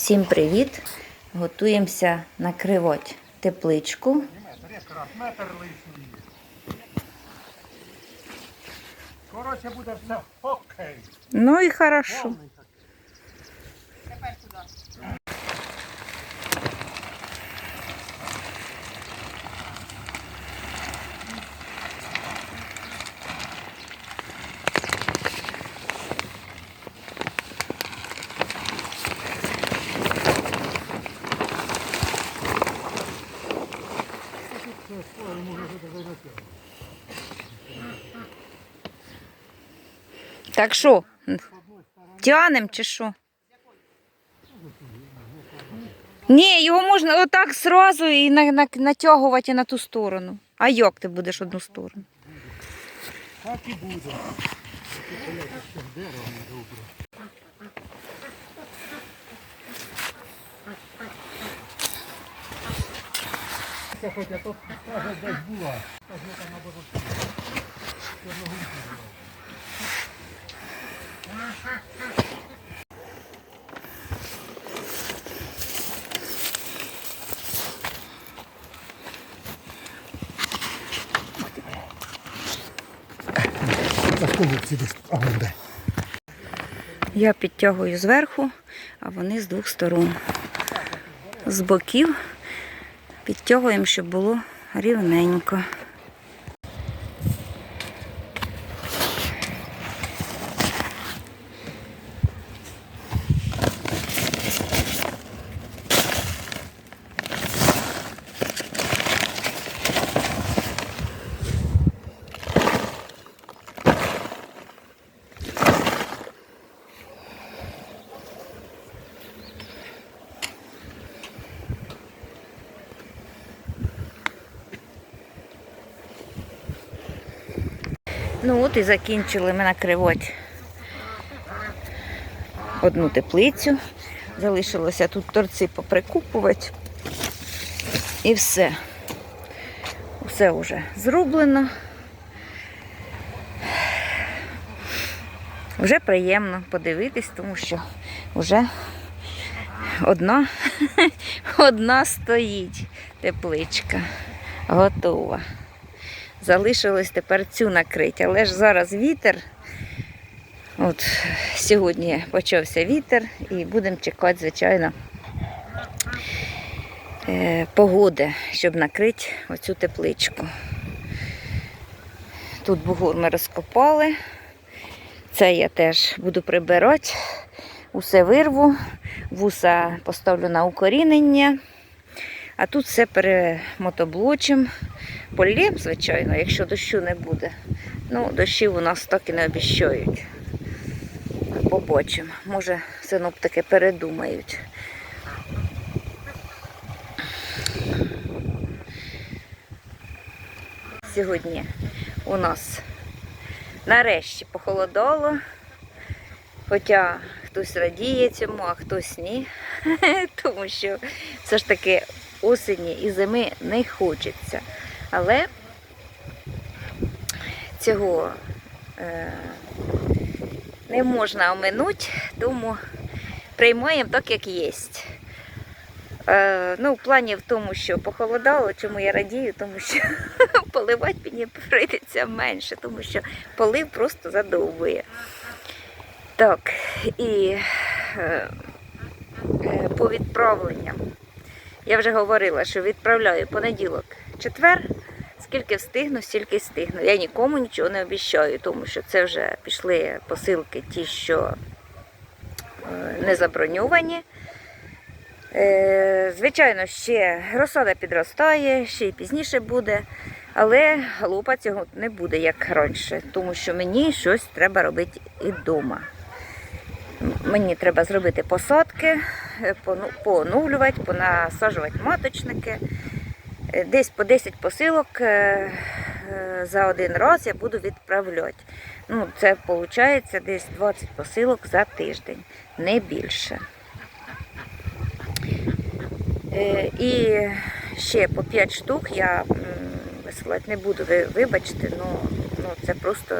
Всім привіт! Готуємося накривати тепличку. Коротше, буде все окей. Ну і хорошо. Так що, тянем чи що? Ні, його можна отак зразу і на, на, натягувати на ту сторону. А як ти будеш одну сторону? Так і буде. Хоча тут десь була столиці десь. А, вон де. Я підтягую зверху, а вони з двох сторон. З боків підтягуємо, щоб було рівненько. Ну от і закінчили ми накривати одну теплицю. Залишилося тут торці поприкупувати. І все. Все вже зроблено. Вже приємно подивитись, тому що вже одна, одна стоїть тепличка. Готова. Залишилось тепер цю накрити. Але ж зараз вітер. От сьогодні почався вітер і будемо чекати, звичайно, е, погоди, щоб накрити оцю тепличку. Тут бугур ми розкопали. Це я теж буду прибирати. Усе вирву, вуса поставлю на укорінення. А тут все перемотоблочим. Полєм, звичайно, якщо дощу не буде. Ну, дощів у нас так і не обіщають. Побачимо. Може, синоптики передумають. Сьогодні у нас нарешті похолодало. Хоча хтось радіє цьому, а хтось ні. Тому що все ж таки осені і зими не хочеться. Але цього е, не можна оминути, тому приймаємо так, як є. Е, ну, в плані в тому, що похолодало, чому я радію, тому що поливати мені прийдеться менше, тому що полив просто задовбує. Так, і е, е, по відправленням. Я вже говорила, що відправляю понеділок, четвер. Скільки встигну, стільки встигну. Я нікому нічого не обіщаю, тому що це вже пішли посилки, ті, що е, не заброньовані. Е, Звичайно, ще розсада підростає, ще й пізніше буде, але глупа цього не буде, як раніше, тому що мені щось треба робити і вдома. Мені треба зробити посадки, е, пооновлювати, понасаджувати маточники. Е, Десь по 10 посилок е, за один раз я буду відправляти. Ну, це виходить десь 20 посилок за тиждень, не більше. І ще по 5 штук я висилати не буду. Ви вибачте, ну, ну це просто.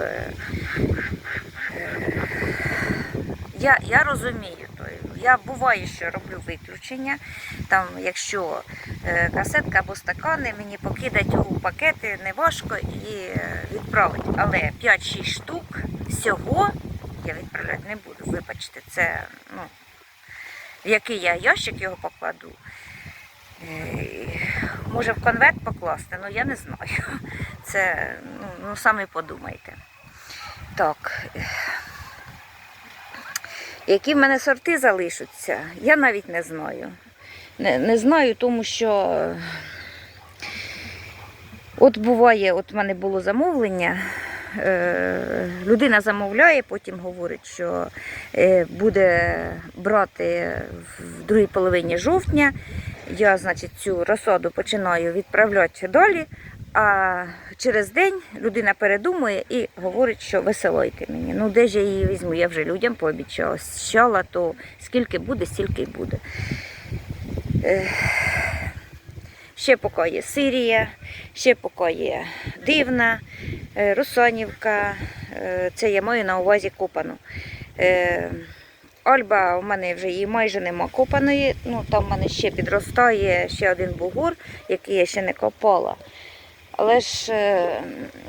Е, е, Я, я розумію, то, Я буває, що роблю виключення. Там, якщо е, касетка або стакани, мені покидать у пакети не важко і е, відправити. Але 5-6 штук всього я відправляти не буду. Вибачте, це ну, в який я ящик його покладу. Е, Може в конверт покласти, ну я не знаю. Це ну, ну самі подумайте. Так. Які в мене сорти залишаться, я навіть не знаю. Не, не знаю, тому що е, от буває, от в мене було замовлення. е, Людина замовляє, потім говорить, що е, буде брати в другій половині жовтня. Я, значить, цю розсаду починаю відправляти далі, а через день людина передумує і говорить, що веселойте мені. Ну, де ж я її візьму? Я вже людям пообіцяла, Щала, то скільки буде, стільки й буде. Е, Ще поки є Сирія, ще поки є Дивна, е, Русанівка, е, це я маю на увазі копану. Е, Альба у мене вже її майже нема копаної, ну там в мене ще підростає ще один бугур, який я ще не копала. Але ж е,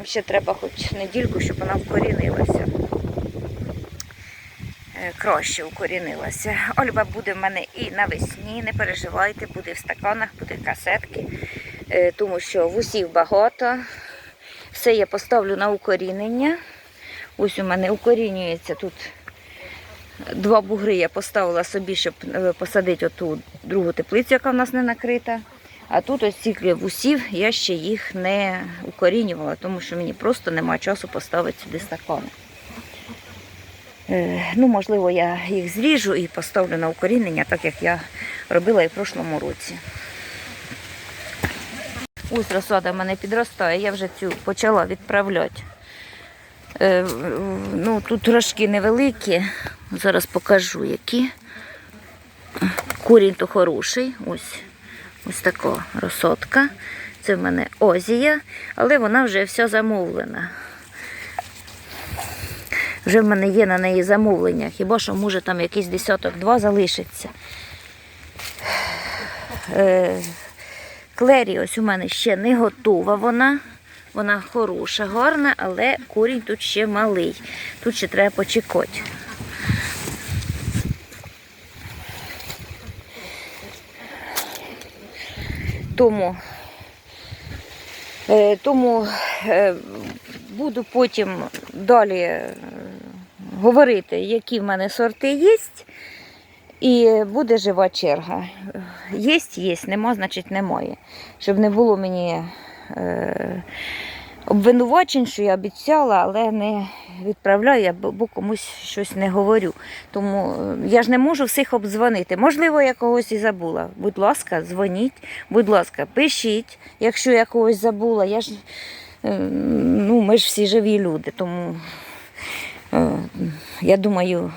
ще треба хоч недільку, щоб вона вкорінилася. Е, Краще укорінилася. Ольба буде в мене і навесні, не переживайте, буде в стаканах, буде касетки, е, тому що вусів багато. Все я поставлю на укорінення. Ось у мене укорінюється тут два бугри я поставила собі, щоб посадити оту другу теплицю, яка в нас не накрита. А тут ось ці вусів я ще їх не укорінювала, тому що мені просто немає часу поставити сюди стакани. Е, Ну, можливо, я їх зріжу і поставлю на укорінення, так як я робила і в прошлому році. Ось розсада в мене підростає, я вже цю почала відправляти. Е, Ну, тут рожки невеликі, зараз покажу які. Корінь то хороший, ось, ось така розсадка. Це в мене озія, але вона вже вся замовлена. Вже в мене є на неї замовлення. Хіба що може там якийсь десяток два залишиться. Е, Клері ось у мене ще не готова вона. Вона хороша, гарна, але корінь тут ще малий. Тут ще треба почекати. Тому, е, тому е, буду потім далі е, говорити, які в мене сорти є. І буде жива черга. Єсть, єсть, нема, значить немає. Щоб не було мені обвинувачень, що я обіцяла, але не відправляю, я комусь щось не говорю. Тому е, я ж не можу всіх обдзвонити. Можливо, я когось і забула. Будь ласка, дзвоніть, будь ласка, пишіть, якщо я когось забула. Я ж, е, ну, ми ж всі живі люди, тому е, я думаю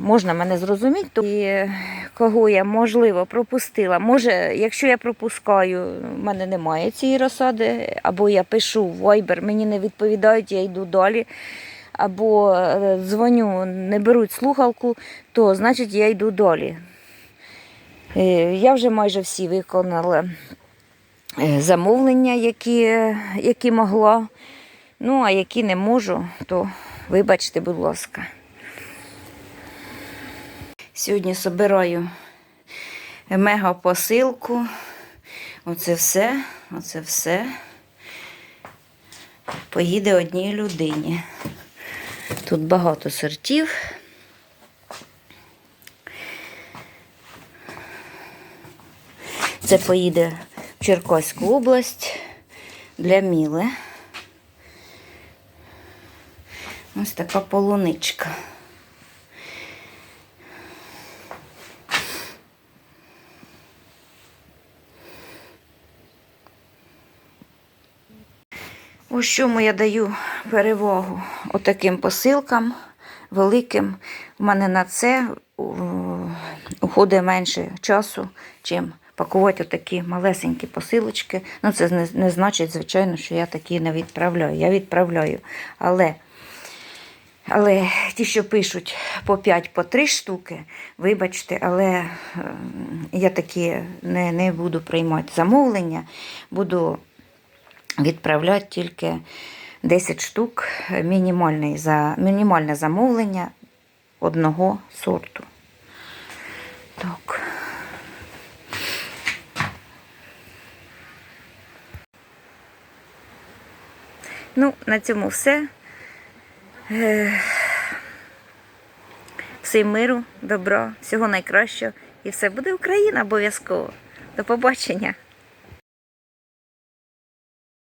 можна мене зрозуміти, то і кого я можливо пропустила. Може, якщо я пропускаю, в мене немає цієї розсади, або я пишу в Viber, мені не відповідають, я йду далі. Або е, дзвоню, не беруть слухалку, то значить я йду далі. Е, Я вже майже всі виконала е, замовлення, які, які могла. Ну, а які не можу, то вибачте, будь ласка. Сьогодні збираю мега посилку. Оце все, оце все поїде одній людині. Тут багато сортів. Це поїде в Черкаську область для Міли. Ось така полуничка. Ось чому я даю перевагу отаким посилкам великим. У мене на це уходить менше часу, чим пакувати такі малесенькі посилочки. Ну, це не, не значить, звичайно, що я такі не відправляю. Я відправляю. Але Але ті, що пишуть по 5 по 3 штуки, вибачте, але е, я такі не, не буду приймати замовлення, буду відправляти тільки 10 штук мінімальне, за, мінімальне замовлення одного сорту. Так. Ну, на цьому все. Е, Всім миру, добра, всього найкращого. І все буде Україна обов'язково. До побачення!